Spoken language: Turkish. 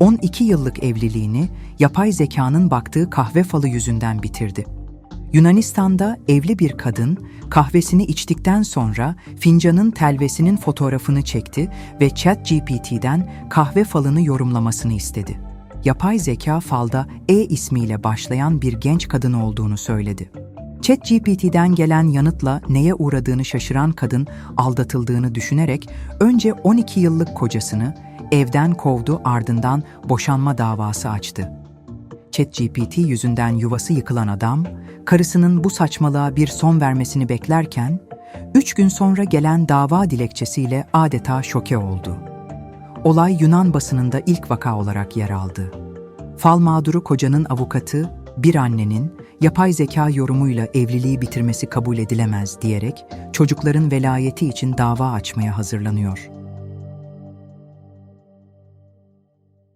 12 yıllık evliliğini yapay zekanın baktığı kahve falı yüzünden bitirdi. Yunanistan'da evli bir kadın kahvesini içtikten sonra fincanın telvesinin fotoğrafını çekti ve ChatGPT'den kahve falını yorumlamasını istedi. Yapay zeka falda E ismiyle başlayan bir genç kadın olduğunu söyledi. ChatGPT'den gelen yanıtla neye uğradığını şaşıran kadın aldatıldığını düşünerek önce 12 yıllık kocasını evden kovdu ardından boşanma davası açtı. ChatGPT yüzünden yuvası yıkılan adam, karısının bu saçmalığa bir son vermesini beklerken, üç gün sonra gelen dava dilekçesiyle adeta şoke oldu. Olay Yunan basınında ilk vaka olarak yer aldı. Fal mağduru kocanın avukatı, bir annenin yapay zeka yorumuyla evliliği bitirmesi kabul edilemez diyerek çocukların velayeti için dava açmaya hazırlanıyor.